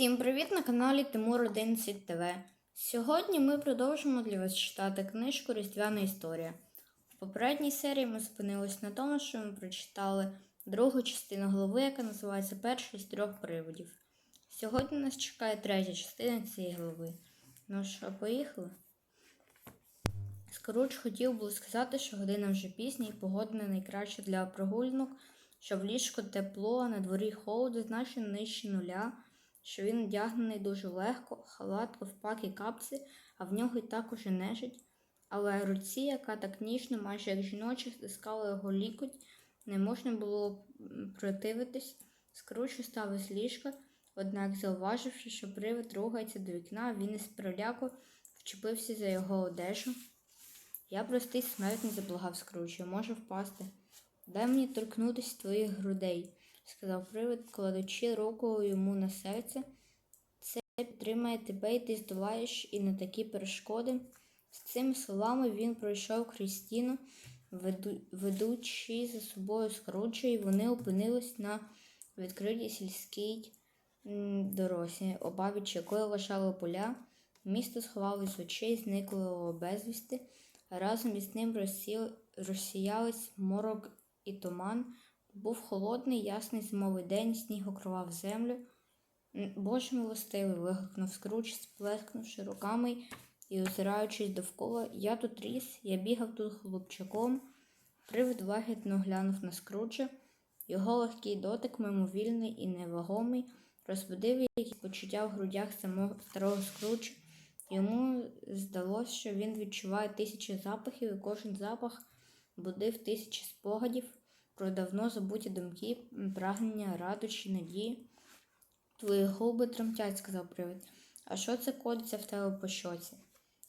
Всім привіт на каналі Тимур 11 ТВ. Сьогодні ми продовжимо для вас читати книжку Різдвяна історія. У попередній серії ми зупинились на тому, що ми прочитали другу частину глави, яка називається Перший з трьох приводів. Сьогодні нас чекає третя частина цієї глави. Ну що, поїхали? Скоруч хотів було сказати, що година вже пізня і погода не найкраща для прогулянок, що в ліжку тепло, а на дворі холоду значно нижче нуля, що він одягнений дуже легко, халат, ковпак і капці, а в нього й також і нежить. Але руці, яка так ніжно, майже як жіноча, стискала його лікоть, не можна було противитись. Скруч устав із ліжка, однак, зауваживши, що привид рухається до вікна, він із переляку вчепився за його одежу. Я простий смертний, заблагав Скруч, я можу впасти. Дай мені торкнутися твоїх грудей, сказав привид, кладучи руку йому на серце. Це підтримає тебе, і ти здолаєш і на такі перешкоди. З цими словами він пройшов крізь стіну, веду- ведучи за собою Скруча, і вони опинились на відкритій сільській дорозі, обабіч якої лежали поля. Місто сховалось з очей, зникло безвісти. Разом із ним розсіялись морок і туман. Був холодний, ясний зимовий день, сніг окривав землю. Боже милостивий, вигукнув Скруч, сплескнувши руками і озираючись довкола. Я тут ріс, я бігав тут хлопчаком. Привид лагідно глянув на Скруджа. Його легкий дотик, мимовільний і невагомий, розбудив якісь почуття в грудях самого старого Скруджа. Йому здалося, що він відчуває тисячі запахів, і кожен запах будив тисячі спогадів про давно забуті думки, прагнення, радощі, надії. Твої губи тремтять, сказав привид. А що це кодиться в тебе по щоці?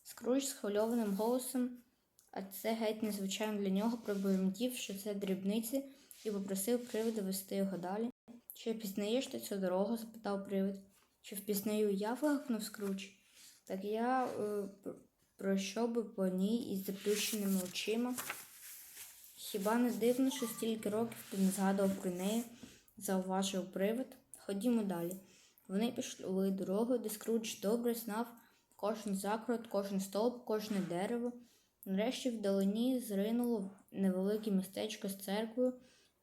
Скруч схвильованим голосом, а це геть незвичайно для нього, пробурмотів, що це дрібниці, і попросив привида вести його далі. Чи пізнаєш ти цю дорогу? запитав привид. Чи впізнаю я? вигукнув Скруч. Так я е, пройшов би по ній із заплющеними очима. Хіба не дивно, що стільки років ти не згадував про неї, зауважив привид. Ходімо далі. Вони пішли дорогою, де Скрудж добре знав кожен закрут, кожен стовп, кожне дерево. Нарешті вдалині зринуло невелике містечко з церквою,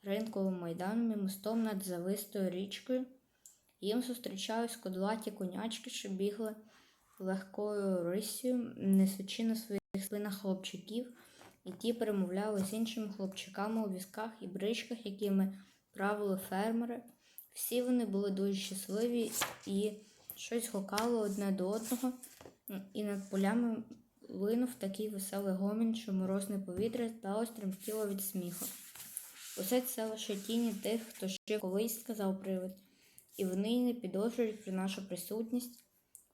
ринковим майданом і мостом над завистою річкою. Їм зустрічались кодлаті конячки, що бігли легкою рисію, несучи на своїх спинах хлопчиків, і ті перемовляли з іншими хлопчиками у візках і бричках, якими правили фермери. Всі вони були дуже щасливі і щось гукали одне до одного, і над полями линув такий веселий гомін, що морозне повітря здалось тремтіло від сміху. Усе це лише тіні тих, хто ще колись сказав привид, і вони й не підозрюють про нашу присутність.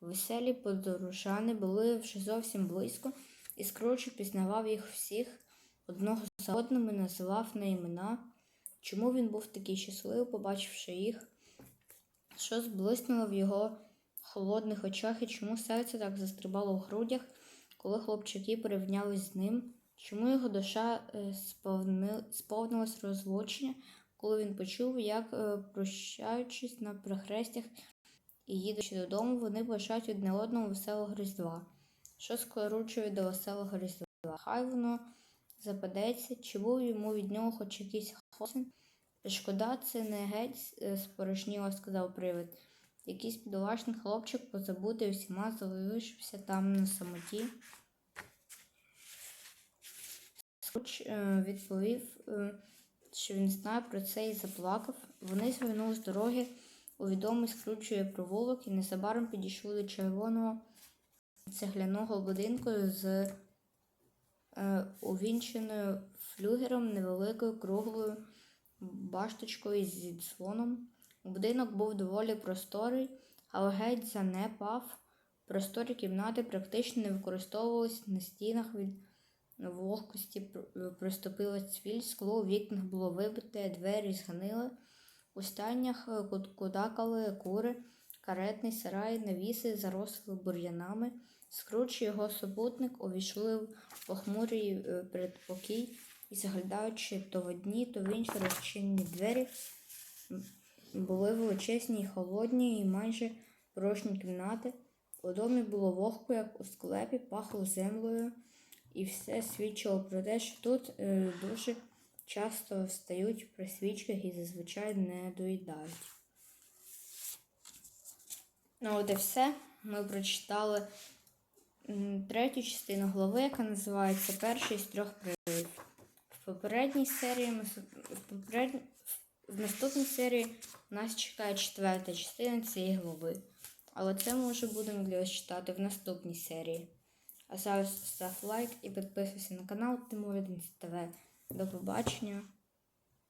Веселі подорожани були вже зовсім близько, і Скручі пізнавав їх всіх, одного за одним і називав на імена. Чому він був такий щасливий, побачивши їх? Що зблиснуло в його холодних очах, і чому серце так застрибало в грудях, коли хлопчаки порівнялись з ним? Чому його душа е, сповни- сповнилась розлучення, коли він почув, як, е, прощаючись на прихрестях і їдучи додому, вони бажають одне одному веселого Різдва. Що скорочує до веселого Різдва? Хай воно западеться, чи був йому від нього хоч якийсь хосен. Шкода, це не геть е, спорожніло, сказав привид. Якийсь бідолашний хлопчик позабутий усіма, залишився там на самоті. Скруч е, відповів, е, що він знає про це і заплакав. Вони звернули з дороги у відомий скручує провулок і незабаром підійшли до червоного цегляного будинку з е, увінченою флюгером невеликою круглою башточкою зі дзвоном. Будинок був доволі просторий, але геть занепав. Просторі кімнати практично не використовувалися на стінах від вогкості пр- приступила цвіль, скло у вікнах було вибите, двері згнили. У стайнях е, кудакали кури, каретний сарай, навіси заросли бур'янами. Скруч його супутник увійшли в похмурий е, передпокій і, заглядаючи то в одні, то в інші розчинені двері, були величезні і холодні, і майже порожні кімнати. У домі було вогко, як у склепі, пахло землею, і все свідчило про те, що тут е, дуже часто встають при свічках і зазвичай не доїдають. Ну, от і все. Ми прочитали третю частину глави, яка називається Перший з трьох привидів. В попередній серії ми в, попередній, в наступній серії нас чекає четверта частина цієї глави. Але це ми вже будемо для вас читати в наступній серії. А зараз став лайк і підписуйся на канал Тимуриденс ТВ. До побачення.